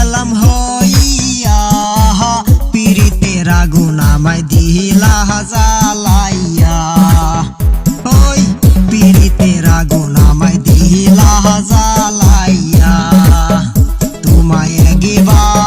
গেলাম হইয়া পিড়িতে রাগুন আমায় দিলা জালাইয়া ওই পিড়িতে রাগুন আমায় দিলা জালাইয়া তোমায় গিবা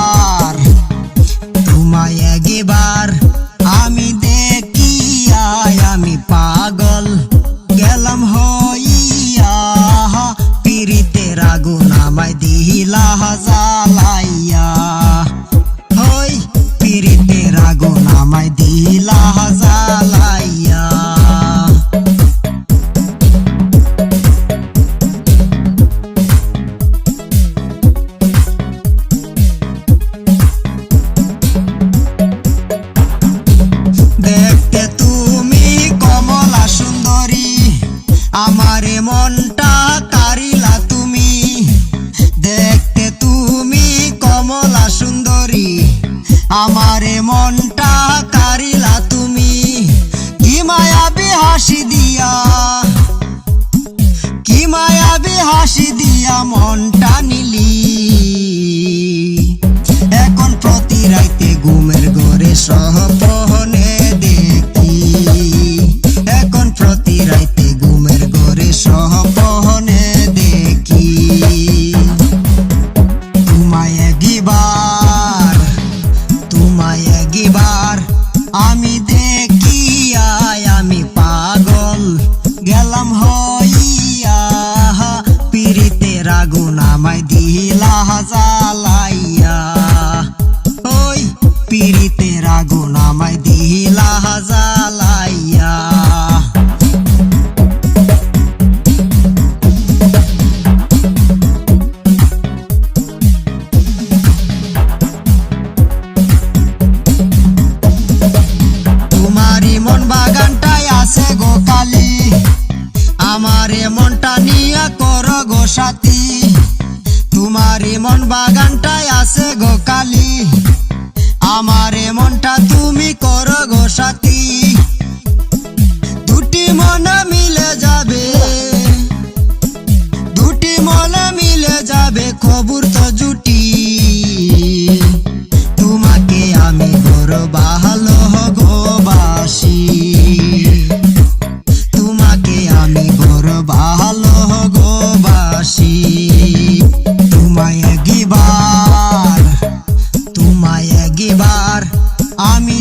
মনটা তারিলা তুমি। দেখতে তুমি কমলা সুন্দরী। আমার মনটা কারিলা তুমি। কি মায়াবি হাসি দিয়া, কি মায়াবি হাসি দিয়া মনটা নিলি। এখন প্রতি রাইতে ঘুমের ঘরে সহ তোমায় তোমায় একবার আমি দেখি আয় আমি পাগল গেলাম হইয়া পিড়িতে রাগুন আমায় দিলা জ্বালাইয়া আমার এ মনটা নিয়ে কর গো সাথী। তোমারে মন বাগানটাই আছে গো কালি। আমার মনটা তুমি কর গো সাথী। দুটি মন মিলে যাবে, দুটি মন মিলে যাবে খবর তো আমি